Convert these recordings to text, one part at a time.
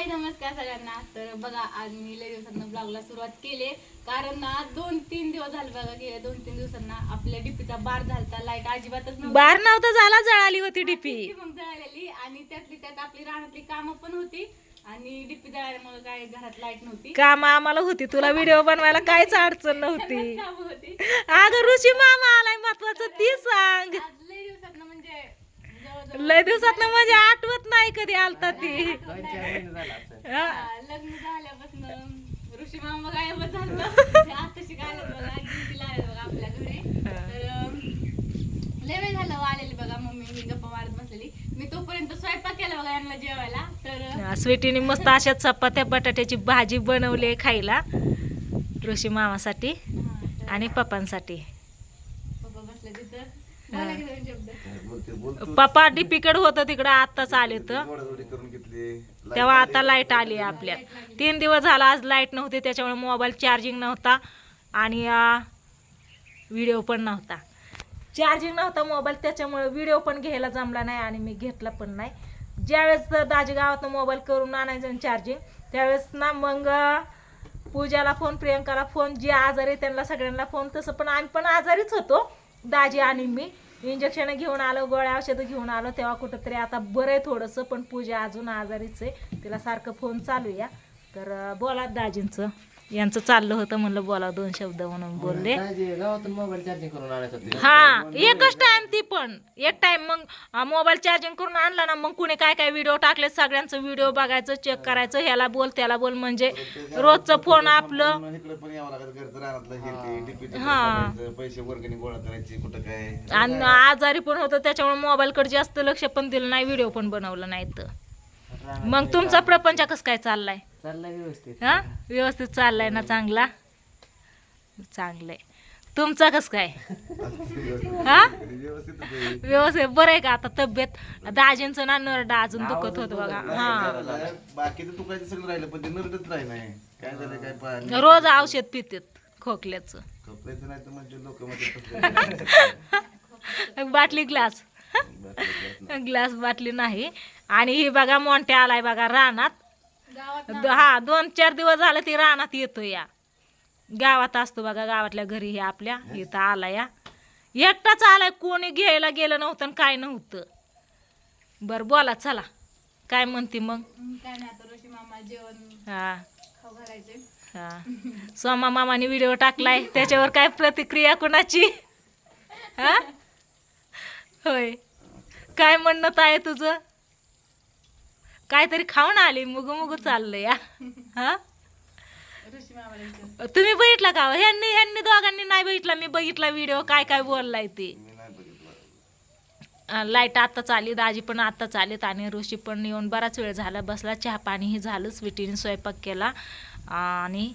हाय नमस्कार सगळ्यांना. तर बघा आज मी लय दिवसांना ब्लॉगला सुरुवात केली. कारण ना दोन तीन दिवस झाले बघा गेल्या दोन तीन दिवसांना आपल्या डीपीचा बार झालता. लाइट अजिबातच नव्हती. बार नव्हतं झाला जळाली होती डीपी ती मग जळालेली. आणि त्यातली त्यात आपली रानातली कामं पण होती. आणि डीपी जळाल्यामुळे काय घरात लाइट नव्हती. काम आम्हाला होती. तुला व्हिडिओ बनवायला काहीच अडचण नव्हती. कामं होती. अगं ऋषी मामा आलाय महत्वाचं ती सांग. आज लय जवळजवळ लय दिवसात म्हणजे आठवत नाही कधी आलता ती. लग्न झाल्यापासून ऋषी मामा झालं. आता शिकायला बघा ड्युटीला आले बघा आपल्या घरी. तर अं, लय वेळ झालं हो आलेली बघा मम्मी. मी गप्पा मारत बसलेली. मी तोपर्यंत स्वयंपाक केला बघा यांना जेवायला. तर स्वीटीने मस्त अशा चपात्या बटाट्याची भाजी बनवली खायला. ऋषी मामासाठी आणि पप्पांसाठी पप्पा बसले तिथं बोला की दोन शब्द बोलते बोलतो पप्पा डीपीकडे होतं तिकडं आत्ताच आले तर. तेव्हा आता लाइट आली आपल्या. तीन दिवस झाला आज लाइट नव्हती त्याच्यामुळे मोबाईल चार्जिंग नव्हता. आणि व्हिडिओ पण नव्हता. चार्जिंग नव्हता मोबाईल त्याच्यामुळे व्हिडिओ पण घ्यायला जमला नाही आणि मी घेतला पण नाही. ज्यावेळेस दाजी गावातनं मोबाईल करून आणायचं चार्जिंग त्यावेळेस ना मग पूजाला फोन प्रियंकाला फोन जे आजारी त्यांना सगळ्यांना फोन तसं पण आम्ही पण आजारीच होतो. दाजी आणि मी इंजेक्शन घेऊन आलो गोळ्या औषधं घेऊन आलो तेव्हा कुठंतरी आता बरं आहे थोडंसं पण पूजा अजून आजारीच आहे. तिला सारखं फोन चालू या तर बोला दाजींचं. यांचं चाललं होतं म्हणलं बोला दोन शब्द म्हणून बोलले. हा एकच टाइम ती पण. एक टाइम मग मोबाईल चार्जिंग करून आणला ना मग कुणी काय काय व्हिडिओ टाकले सगळ्यांचं व्हिडिओ बघायचं चेक करायचं ह्याला बोल त्याला बोल म्हणजे रोजचं फोन आपलं. हे ते DP चं. करायचं, पैसे वर्गणी गोळा करायचे कुठं काय. आणि आजारी पण होतं त्याच्यामुळे मोबाईलकडे जास्त लक्ष पण दिलं नाही व्हिडिओ पण बनवलं नाही तर मग तुमचा प्रपंच कसं काय चाललाय? चाललाय व्यवस्थित. हा? व्यवस्थित चाललाय ना चांगला? चांगलंय. तुमचा कसं काय? हा? व्यवस्थित बरं आहे का आता तब्येत? दाजींचं ना नरडा अजून दुखत होत बघा. हा. बाकीचं तू काय सगळं राहिलं पण ते नरडच राही नाही. काय झालं काय पाणी रोज औषध पितेत खोकल्याचं. कपड्याचं नाही तर म्हणजे लोक मध्ये बाटली ग्लास. ग्लास बाटली नाही. आणि ही बघा मोंट्या आलाय बघा रानात. हा दोन चार दिवस झाले ती रानात येतो या. गावात असतो बघा गावातल्या घरी हे आपल्या इथं आला या. एकटाच आलाय कोणी घ्यायला गेलं नव्हतं आणि काय नव्हतं. बरं बोला चला. काय म्हणते मग? हं, सोमा मामाने व्हिडिओ टाकलाय त्याच्यावर काय प्रतिक्रिया कुणाची? हा? होय. काय म्हणणं आहे तुझं? काहीतरी खाऊन आली मुगू मुगू चाललंय या हा. तुम्ही बघितला का? ह्यांनी ह्यांनी दोघांनी नाही बघितला मी बघितला व्हिडिओ काय काय बोललाय ते. मी नाही बघितलं. लाइट आत्ताच आली दाजी पण आत्ताच आलीत आणि ऋषी पण येऊन बराच वेळ झाला बसला चहा पाणीही झालं स्वीटीने स्वयंपाक केला. आणि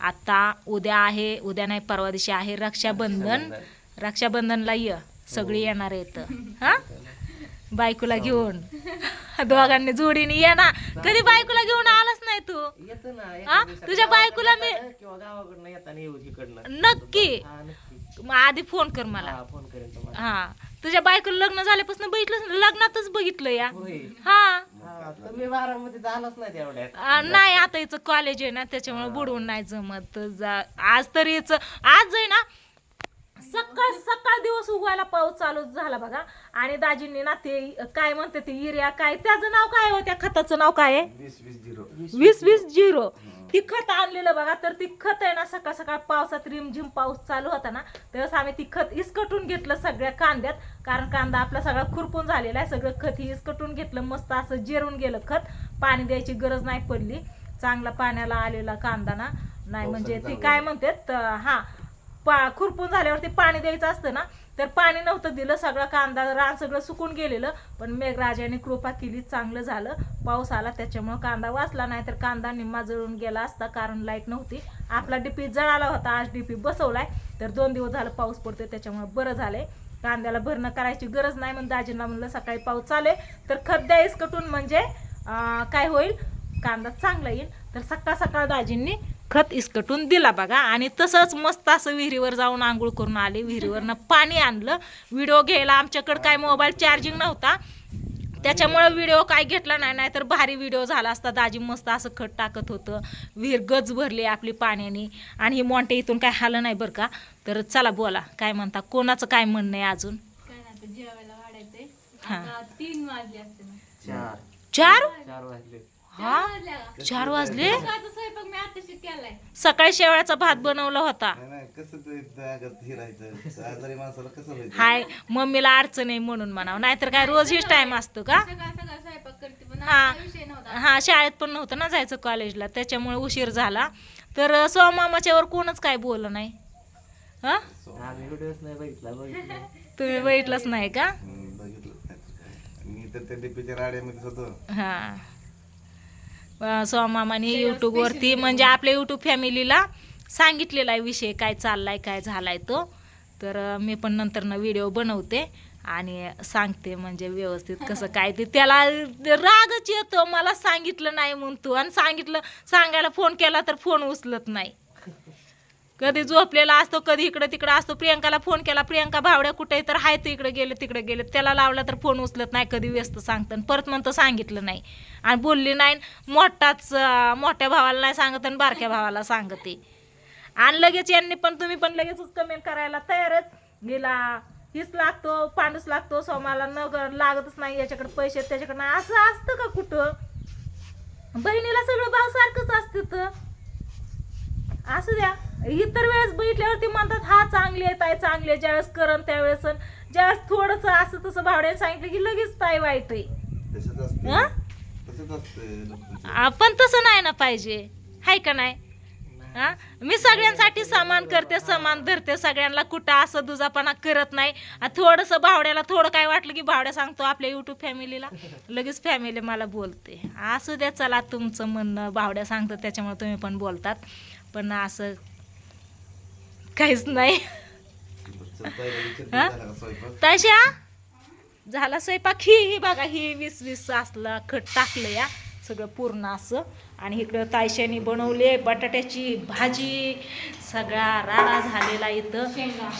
आता उद्या आहे उद्या नाही परवा दिवशी आहे रक्षाबंधन. रक्षाबंधनला ये सगळी येणार आहेत. हा? बायकोला घेऊन. दोघांनी जोडीने ये ना. कधी बायकोला घेऊन आलाच नाही तू? येतो ना हा? एका तुझ्या बायकोला मी- गावाकडनं किंवा गावाकडनं येताना येऊ इकडनं नक्की. हा नक्की. मग आधी फोन कर मला. हा फोन करेन तुम्हाला. हा. तुझ्या बायकोला लग्न झाल्यापासून बघितलं लग्नातच बघितलं या. होय. हा. हा तुम्ही नाही तेवढ्यात. आ, नाही आता हिचं कॉलेज आहे ना त्याच्यामुळे बुडवून नाही जमत. जा- आज तरी हिचं आज आहे ना सकाळ सकाळ दिवस उगवायला पाऊस चालू झाला बघा. आणि दाजींनी ना ते काय म्हणते ते युरिया काय त्याचं नाव काय हो त्या खताचं नाव काय आहे? वीस वीस झिरो. वीस वीस झिरो. ती खत आणलेलं बघा तर ती खत आहे ना सकाळ सकाळ पावसात रिमझिम पाऊस चालू होता ना त्यावेळेस आम्ही ती खत इसकटून घेतलं सगळ्या कांद्यात कारण कांदा आपला सगळा खुरपून झालेला आहे सगळं खत ही इसकटून घेतलं मस्त असं जिरून गेलं खत. पाणी द्यायची गरज नाही पडली. चांगला पाण्याला आलेला कांदा ना नाही म्हणजे ती काय म्हणतात हा पा खुरपून झाल्यावरती पाणी द्यायचं असतं ना तर पाणी नव्हतं दिलं सगळं कांदा रान सगळं सुकून गेलेलं. पण मेघराजाने कृपा केली चांगलं झालं. पाऊस आला त्याच्यामुळं कांदा वाचला नाही तर कांदा निम्मा जळून गेला असता कारण लाइट नव्हती. आपला डीपी जळाला होता आज डीपी बसवलाय. तर दोन दिवस झालं पाऊस पडतोय त्याच्यामुळे बरं झालंय. कांद्याला भरणं करायची गरज नाही म्हणून दाजींना म्हणलं सकाळी पाऊस चालेल तर खत इसकटून कटून म्हणजे काय होईल? कांदा चांगला येईल. तर सकाळ सकाळ दाजींनी खत इसकटून दिला बघा. आणि तसंच मस्त असं विहिरीवर जाऊन आंघोळ करून आले. विहिरीवरनं पाणी आणलं. व्हिडिओ घ्यायला आमच्याकडं काय मोबाईल चार्जिंग नव्हता. त्याच्यामुळं व्हिडिओ काय घेतला नाही. नाहीतर भारी व्हिडिओ झाला असता. दाजी मस्त असं खत टाकत होतं. विहीर गज भरली आपली पाण्याने. आणि ही मोंटे इथून काय हालं नाही बरं का? तर चला बोला. काय म्हणता? कोणाचं काय म्हणणं आहे अजून? काय नाही आता जेवायला वाढायचंय. हा. आता तीन वाजले चार? चार वाजले. हा? चार वाजले? सकाळचा स्वयंपाक मी आताशी केलाय सकाळी शेवळ्याचा भात बनवला होता. नाही, नाही कसं ते त्यागत हे राहायचं? आजारी माणसाला कसं राहायचं हाय मम्मीला अडचण आहे म्हणून म्हणावं. नाहीतर काय रोज हीच टाइम असतो का? सकाळ सकाळ स्वयंपाक करते पण हा. आता विषय नव्हता. हा शाळेत पण नव्हतं ना जायचं कॉलेजला त्याच्यामुळे उशीर झाला. तर सोमामाच्या वर कोणच काय बोललं नाही? हा? आम्ही व्हिडिओच नाही बघितला बघितला. तुम्ही बघितलंच नाही का? हम्म, बघितलं. नाही तर काय. मी तर त्या डीपीच्या राड्यामध्येच होतो. हा. सोमामाने यूट्यूबवरती म्हणजे आपल्या यूट्यूब फॅमिलीला सांगितलेला आहे विषय काय चाललाय काय झालाय तो. तर मी पण नंतरनं व्हिडिओ बनवते आणि सांगते म्हणजे व्यवस्थित कसं काय ते. त्याला रागच येतो मला सांगितलं नाही म्हणतो आणि सांगितलं सांगायला फोन केला तर फोन उचलत नाही. कधी झोपलेला असतो कधी इकडं तिकडं असतो. प्रियंकाला फोन केला प्रियंका भावड्या कुठे तर हाय तर इकडे गेले तिकडे गेले. त्याला लावला तर फोन उचलत नाही कधी व्यस्त सांगतं. आणि परत म्हणतं सांगितलं नाही. आणि बोलली नाही मोठाच मोठ्या भावाला नाही सांगत आणि बारक्या भावाला सांगते. आणि लगेच यांनी पण तुम्ही पण लगेचच कमेंट करायला तयारच. गेला हीच लागतो पांडूस लागतो सोमाला न लागतच नाही याच्याकडे पैसे त्याच्याकडनं त्याच्याकडे असं असतं का कुठं? बहिणीला सगळं भाव सारखंच असतं. तर असू द्या. इतर वेळेस बघितल्यावरती म्हणतात हा चांगली आहे ताई चांगली आहे. ज्यावेळेस करण त्यावेळेस ज्यावेळेस थोडस असं तसं भावड्याने सांगितलं की लगेच ताई वाईट आहे. हा? आपण तसं नाही ना पाहिजे. हाय का नाही? हा? मी सगळ्यांसाठी समान करते समान धरते. सगळ्यांना कुठं असं दुजापणा करत नाही. थोडंसं भावड्याला थोडं काय वाटलं की भावड्या सांगतो आपल्या युट्यूब फॅमिलीला लगेच फॅमिली मला बोलते. असू द्या चला तुमचं म्हणणं भावड्या सांगतं त्याच्यामुळे तुम्ही पण बोलतात. पण असं काहीच नाही? तशा? झाला स्वयंपाक. ही ही बघा ही वीस वीस असला खट टाकलं या. सगळं पूर्ण असं. आणि इकडं तायशानी बनवले बटाट्याची भाजी. सगळा राडा झालेला इथं.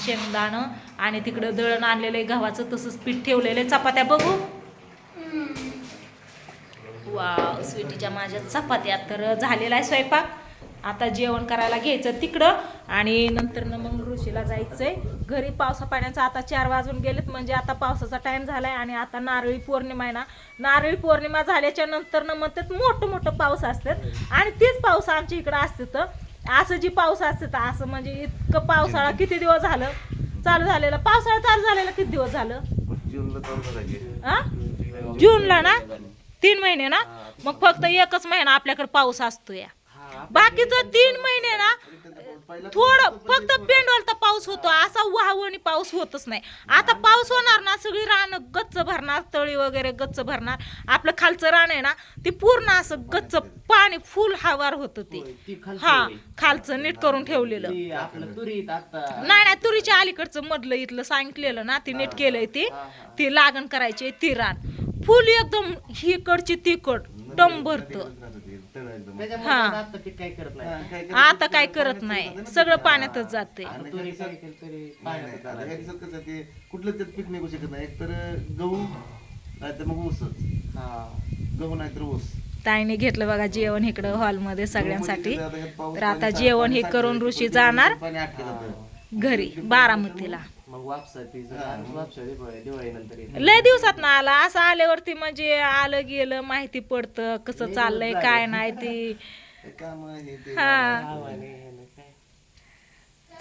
शेंगदाणं. आणि तिकडं दळण आणलेलं आहे गव्हाचं तसंच पीठ ठेवलेलं आहे चपात्या बघू? वा स्वीटीच्या माझ्या चपात्या. तर झालेला आहे स्वयंपाक. आता जेवण करायला घ्यायचं तिकडं. आणि नंतर मग ऋषीला जायचंय. घरी पावसा पाण्याचा आता चार वाजून गेलेत म्हणजे आता पावसाचा टाइम झालाय आणि आता नारळी पौर्णिमा आहे ना. नारळी पौर्णिमा झाल्याच्यानंतर ना मग त्यात मोठं मोठं पाऊस असतात. आणि तेच पाऊस आमच्या इकडं असते तर असं जी पाऊस असते तर असं म्हणजे इतकं पावसाळा किती दिवस झालं? चालू झालेलं. पावसाळा चालू झालेला किती दिवस झालं? जूनला ना? तीन महिने ना? मग फक्त एकच महिना आपल्याकडे पाऊस असतो या बाकीचं तीन महिने ना थोडं फक्त पेंडवलता पाऊस होतो. असा वाहवणी पाऊस होतच नाही. आता पाऊस होणार ना सगळी रान गच्च भरणार तळी वगैरे गच्च भरणार. आपलं खालचं रान आहे ना ते पूर्ण असं गच्च पाणी फुल हवार होतं ते. हा. खालचं नीट करून ठेवलेलं. नाही नाही तुरीच्या अलीकडचं मधलं इथलं सांगितलेलं ना ती नीट केलंय ते. ती लागण करायची ती रान. फुल एकदम ही कडची ती कड टम भरतं. एकदम. त्याच्यामुळे हा. आता ते काय करत हा, नाही काय आता करायचं? काय करत नाही सगळं पाण्यातच जाते तुरी काय केलं तरी नाही, पाण्यात नाही. आता घालायचं. या दिवसात कसं ते कुठलं त्यात पीक निघू शकत नाही एकतर गहू नाहीतर मग ऊसच हा गहू नाहीतर ऊस ताईने घेतलं बघा जेवण इकडं हॉलमध्ये सगळ्यांसाठी गहू म्हणजे कसं आता तर आता जेवण हे पाणी करून ऋषी जाणार पाणी आटलं जातं. घरी बारामतीला येते. लय दिवसात ना आला असं आल्यावरती म्हणजे आलं गेलं माहिती पडतं कसं चाललंय काय नाही ती ते कामं हे ते हा गावाने हे नाही काय.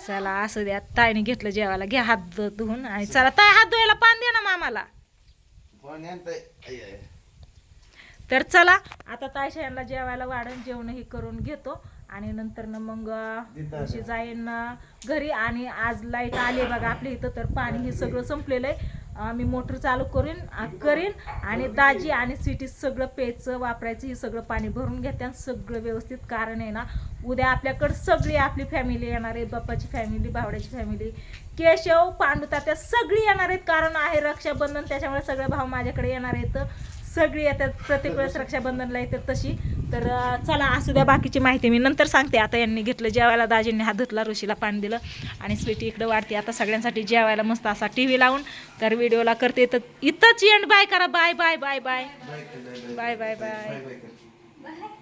चला असं द्या ताईने घेतलं जेवायला घ्या हात धुवून आणि चला ताई हात धुवायला पान दे ना मामाला पाणी आणतंय. आई, आई. तर चला आता तायशा यांना जेवायला वाढण जेवणही करून घेतो आणि नंतर ना मग. ऋषी जाईन घरी आणि आज लाइट आली बघा आपल्या इथं तर पाणी हे सगळं संपलेलं आहे. मी मोटर चालू करीन करीन आणि दाजी आणि सिटी सगळं प्यायचं वापरायचं हे सगळं पाणी भरून घेते आणि सगळं व्यवस्थित कारण आहे ना उद्या आपल्याकडं सगळी आपली फॅमिली येणार आहे बाप्पाची फॅमिली भावड्याची फॅमिली केशव पांडुतात्या सगळी येणार आहेत कारण आहे रक्षाबंधन त्याच्यामुळे सगळे भाव माझ्याकडे येणार आहेत. सगळी येतात प्रत्येक वेळेस रक्षाबंधनला येतात तशी. तर चला असू द्या बाकीची माहिती मी नंतर सांगते. आता यांनी घेतलं जेवायला दाजींनी हात धुतला ऋषीला पाणी दिलं आणि स्वीटी इकडं वाढते. आता सगळ्यांसाठी जेवायला मस्त असा टी व्ही लावून तर व्हिडिओला करते. तर इथंच एंड बाय करा. Bye bye bye bye bye bye bye